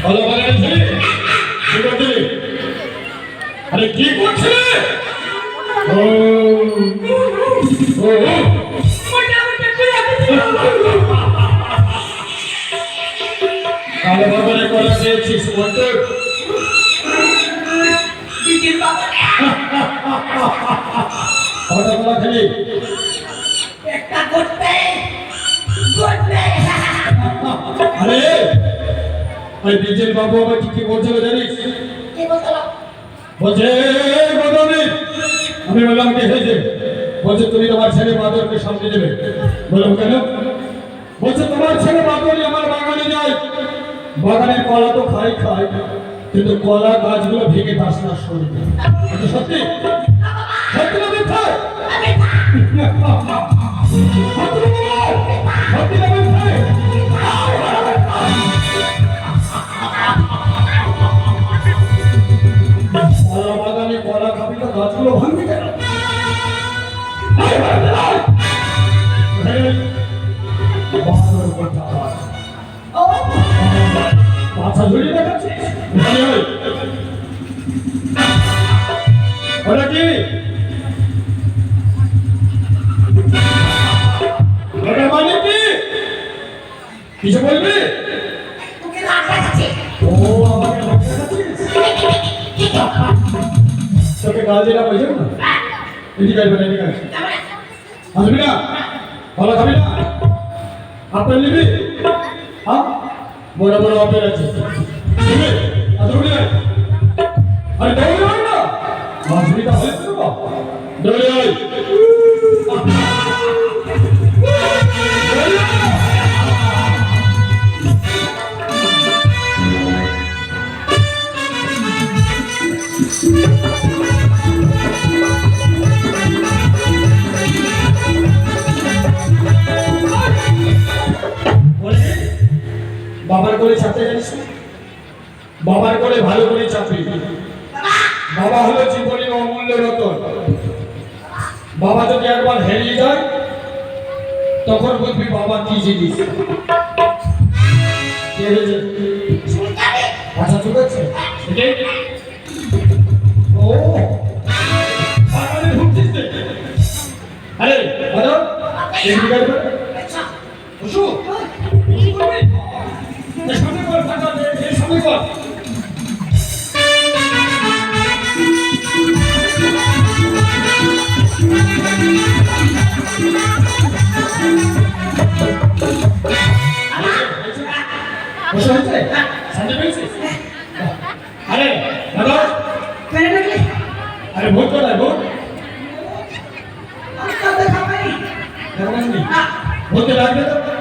ভালো ভালো করছিলি আরে কি করছিলি ও ও ও। কালো বাবারে কলা দিয়েছিস মন্টুর কটা কলা খেলি। আরে ওই বিজেল বাবু আমার কি কি বলছিল জানিস? বলছে! আমি বললাম কি হয়েছে? বলছে তুমি তোমার ছেলে বাদরকে সামনে দেবে বললাম কেন? বলছে তোমার ছেলে বাদরই আমার বাগানে যায়। বাগানের কলা তো খাই খাই কিন্তু কলা গাছগুলো ভেঙে করে দেয়। এটা সত্যি? সত্যি না মিথ্যা? তো গাছগুলো ভাঙবি কেন? মাথা ঝুলিয়ে দেখাচ্ছিস? ওটা মানে কি? কিছু বলবি थोडस गाल द्यायला पाहिजे ना? किती काय बरं काय? हसबी ना मला खाली ना आपण लिबी हा? बरोबर बरं अरे डोळे डोळे বাবার কোলে চাপতে জানিস বাবার কোলে ভালো করে চাপি। বাবা হলো জীবনের অমূল্য রতন। বাবা যদি একবার হেরিয়ে যায়, তখন বুঝবি বাবা কি জিনিস। আচ্ছা ঠিক আছে। আরে দাদা আরে ভোট কোথায় ভোট? ভোটে লাগবে তো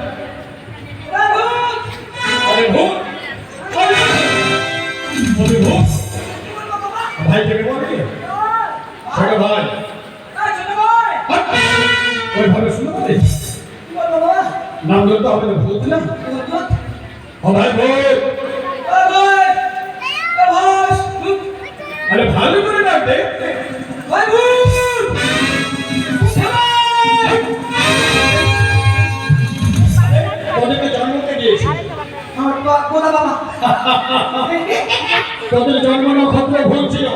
পারে নাম ধরতে হবে না ভোট দিলাম ভাই আরে ভালো করে তোদের জন্ম নক্ষত্র ভুল ছিল।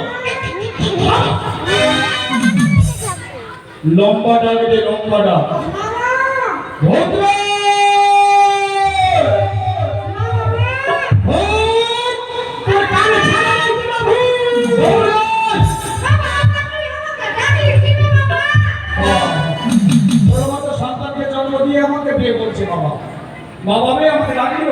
লম্বা ডাক দে লম্বা ডাক ভোট রে! ভোট! তোর কানে ছাড়া লাগবে না, ভোট! ভোট রে! তোর মতো সন্তানকে জন্ম দিয়ে আমাকে বিয়ে করছে বাবা মা বাবাই আমাকে ডাকলো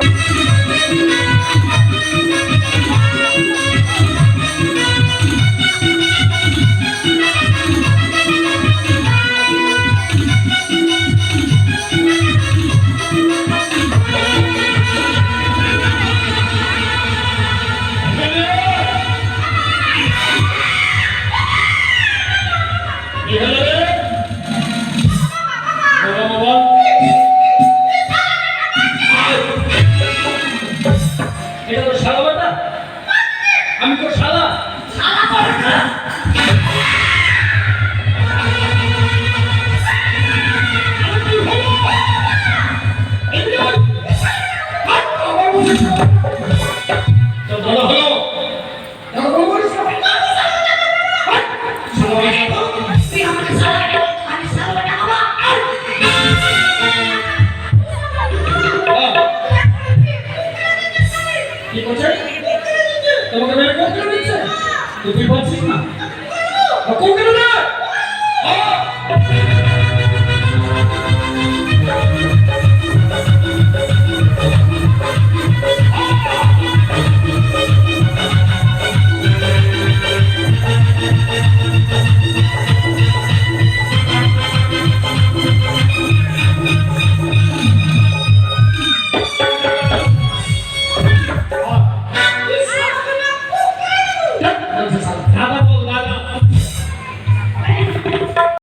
আমি তো সালা